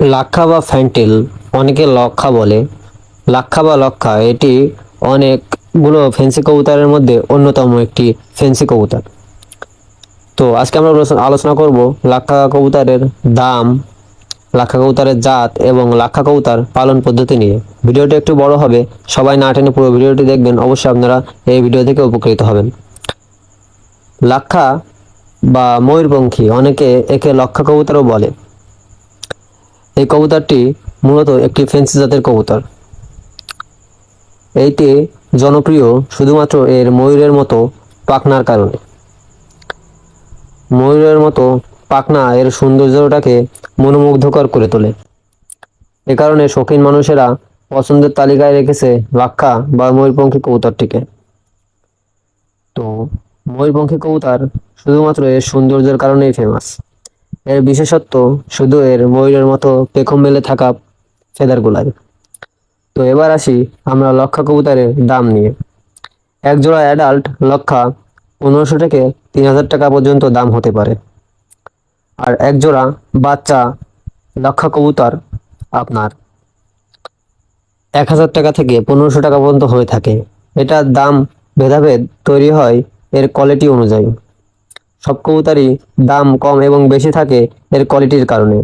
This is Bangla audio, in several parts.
লাক্ষা বা ফ্যান্টেল, অনেকে লক্ষা বলে। লাক্ষা বা লক্ষা, এটি অনেকগুলো ফেন্সি কবুতরের মধ্যে অন্যতম একটি ফেন্সি কবুতর। তো আজকে আমরা আলোচনা- করব লাক্ষা কবুতরের দাম, লাক্ষা কবুতরের জাত এবং লাক্ষা কবুতর পালন পদ্ধতি নিয়ে। ভিডিওটি একটু বড় হবে, সবাই না টেনে পুরো ভিডিওটি দেখবেন, অবশ্যই আপনারা এই ভিডিও থেকে উপকৃত হবেন। লাক্ষা বা ময়ূরপঙ্খী, অনেকে একে লক্ষা কবুতরও বলে। এই কবুতরটি মূলত একটি ফেন্সি জাতের কবুতর। এইটি জনপ্রিয় শুধুমাত্র এর ময়ূরের মতো পাখনার কারণে। ময়ূরের মতো পাখনা এর সৌন্দর্যটাকে মনোমুগ্ধকর করে তোলে। এ কারণে শৌখিন মানুষেরা পছন্দের তালিকায় রেখেছে লাক্ষা বা ময়ূরপঙ্খী কবুতরটিকে। তো ময়ূরপঙ্খী কবুতর শুধুমাত্র এর সৌন্দর্যের কারণেই ফেমাস এর বিশেষত্ব শুধু এর ময়ূরের মতো পেখম মেলে থাকা ফেদারগুলাই। তো এবার আসি আমরা লক্ষা কবুতরের দাম নিয়ে। এক জোড়া অ্যাডাল্ট লক্ষা পনেরোশো থেকে তিন হাজার টাকা পর্যন্ত দাম হতে পারে। আর এক জোড়া বাচ্চা লক্ষা কবুতর আপনার এক হাজার টাকা থেকে পনেরোশো টাকা পর্যন্ত হয়ে থাকে। এটার দাম ভেদাভেদ তৈরি হয় এর কোয়ালিটি অনুযায়ী। সব কবুতারই দাম কম এবং বেশি থাকে এর কোয়ালিটির কারণে।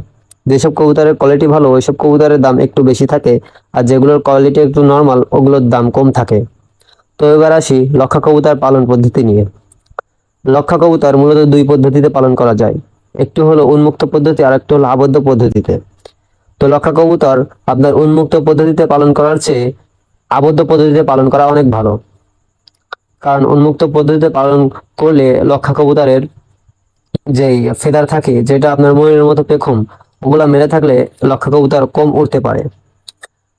যেসব কবুতরের কোয়ালিটি ভালো, ওইসব কবুতরের দাম একটু বেশি থাকে আর যেগুলোর কোয়ালিটি একটু নর্মাল ওগুলোর দাম কম থাকে। তো এবার আসি লক্ষা কবুতর পালন পদ্ধতি নিয়ে। লক্ষা কবুতর মূলত দুই পদ্ধতিতে পালন করা যায়। একটি হলো উন্মুক্ত পদ্ধতি আর একটি হলো আবদ্ধ পদ্ধতিতে। তো লক্ষা কবুতর আপনার উন্মুক্ত পদ্ধতিতে পালন করার চেয়ে আবদ্ধ পদ্ধতিতে পালন করা অনেক ভালো। কারণ উন্মুক্ত পদ্ধতিতে পালন করলে লক্ষা কবুতরের যেই ফেদার থাকে, যেটা আপনার ময়ূরের মতো পেখম, ওগুলা মেরে থাকলে লক্ষা কবুতর কম উঠতে পারে।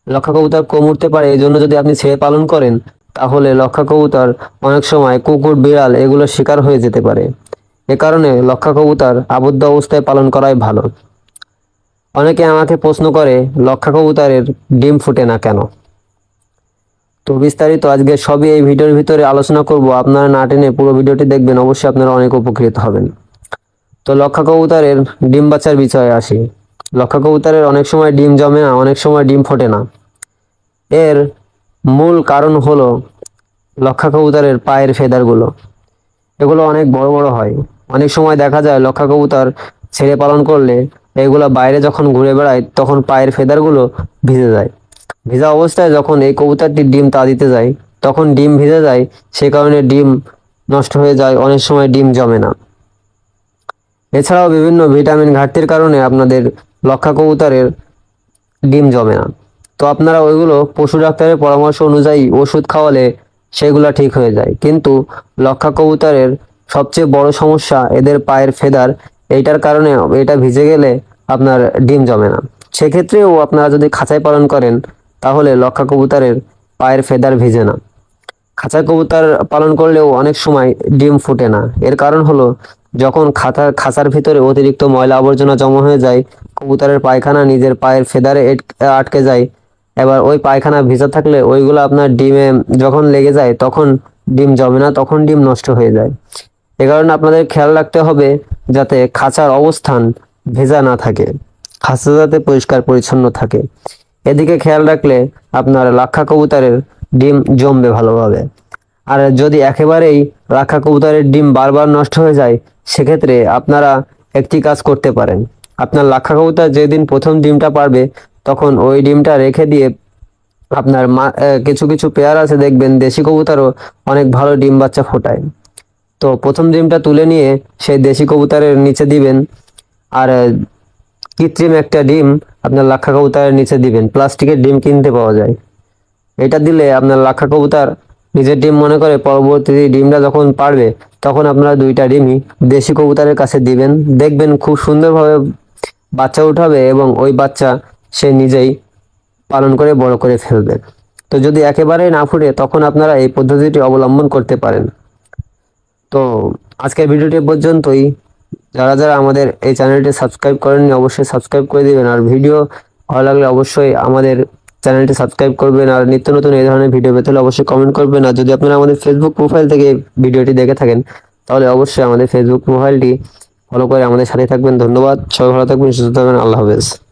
লক্ষা কবুতর কম উঠতে পারে, এই জন্য যদি আপনি ছেড়ে পালন করেন, তাহলে লক্ষা কবুতর অনেক সময় কুকুর, বিড়াল এগুলো শিকার হয়ে যেতে পারে। এ কারণে লক্ষা কবুতর আবদ্ধ অবস্থায় পালন করাই ভালো। অনেকে আমাকে প্রশ্ন করে লক্ষা কবুতরের ডিম ফুটে না কেন? তো বিস্তারিত আজকে সবই এই ভিডিওর ভিতরে আলোচনা করব। আপনারা না টেনে পুরো ভিডিওটি দেখবেন, অবশ্যই আপনারা অনেক উপকৃত হবেন। তো লক্ষা কবুতরের ডিম বাচ্চার বিষয়ে আসি। লক্ষা কবুতরের অনেক সময় ডিম জমে না, অনেক সময় ডিম ফোটে না। এর মূল কারণ হলো লক্ষা কবুতরের পায়ের ফেদারগুলো। এগুলো অনেক বড় বড় হয়। অনেক সময় দেখা যায় লক্ষা কবুতর ছেড়ে পালন করলে এগুলো বাইরে যখন ঘুরে বেড়ায়, তখন পায়ের ফেদারগুলো ভিজে যায়। ভিজা অবস্থায় যখন এই কবুতরটি ডিম তা দিতে যায়, তখন ডিম ভিজে যায়, সে কারণে ডিম নষ্ট হয়ে যায়, অনেক সময় ডিম জমে না। এছাড়াও বিভিন্ন ভিটামিন ঘাটতির কারণে আপনাদের লক্ষা কবুতরের ডিম জমে না। তো আপনারা ওইগুলো পশু ডাক্তারের পরামর্শ অনুযায়ী ওষুধ খাওয়ালে সেগুলো ঠিক হয়ে যায়। কিন্তু লক্ষা কবুতরের সবচেয়ে বড় সমস্যা এদের পায়ের ফেদার, এইটার কারণে এটা ভিজে গেলে আপনার ডিম জমে না। সেক্ষেত্রেও আপনারা যদি খাঁচায় পালন করেন তাহলে লক্ষা কবুতরের পায়ের ফেদার ভিজে না। খাঁচা কবুতর পালন করলেও অনেক সময় ডিম ফুটে না। এর কারণ হলো, যখন খাতা খাঁচার ভিতরে অতিরিক্ত ময়লা আবর্জনা জমা হয়ে যায়, কবুতরের পায়খানা নিজের পায়ের ফেদারে আটকে যায়। এবার ওই পায়খানা ভিজা থাকলে ওইগুলো আপনার ডিমে যখন লেগে যায়, তখন ডিম জমে না, তখন ডিম নষ্ট হয়ে যায়। এ কারণে আপনাদের খেয়াল রাখতে হবে যাতে খাঁচার অবস্থান ভেজা না থাকে, খাঁচা যাতে পরিষ্কার পরিচ্ছন্ন থাকে। এদিকে খেয়াল রাখলে আপনার লাক্ষা কবুতরের ডিম জমবে ভালোভাবে। আর যদি একেবারেই লাক্ষা কবুতরের ডিম বারবার নষ্ট হয়ে যায়, সেক্ষেত্রে আপনারা একটি কাজ করতে পারেন। আপনার লাক্ষা কবুতর যেদিন প্রথম ডিমটা পারবে, তখন ওই ডিমটা রেখে দিয়ে আপনার মা কিছু কিছু পেয়ার আছে, দেখবেন দেশি কবুতরও অনেক ভালো ডিম বাচ্চা ফোটায়। তো প্রথম ডিমটা তুলে নিয়ে সেই দেশি কবুতরের নিচে দিবেন। আর কৃত্রিম একটা ডিম আপনার লাক্ষা কবুতরের নিচে দিবেন। প্লাস্টিকের ডিম কিনতে পাওয়া যায়। এটা দিলে আপনার লাক্ষা কবুতর নিজের ডিম মনে করে পরবর্তীতে ডিমটা যখন পারবে, তখন আপনারা দুইটা ডিমই দেশি কবুতরের কাছে দিবেন। দেখবেন খুব সুন্দরভাবে বাচ্চা উঠাবে এবং ওই বাচ্চা সে নিজেই পালন করে, বড় করে ফেলবে। তো যদি একেবারেই না ফুটে, তখন আপনারা এই পদ্ধতিটি অবলম্বন করতে পারেন। তো আজকের ভিডিওটি পর্যন্তই। যারা যারা আমাদের এই চ্যানেলটি সাবস্ক্রাইব করেননি, অবশ্যই সাবস্ক্রাইব করে দেবেন। আর ভিডিও ভালো লাগলে অবশ্যই আমাদের চ্যানেলটি সাবস্ক্রাইব করবেন। আর নিত্য নতুন এই ধরনের ভিডিও পেতে হলে অবশ্যই কমেন্ট করবেন। আর যদি আপনারা আমাদের ফেসবুক প্রোফাইল থেকে ভিডিওটি দেখে থাকেন, তাহলে অবশ্যই আমাদের ফেসবুক প্রোফাইলটি ফলো করে আমাদের সাথে থাকবেন। ধন্যবাদ। সবাই ভালো থাকবেন, সুস্থ থাকবেন। আল্লাহ হাফেজ।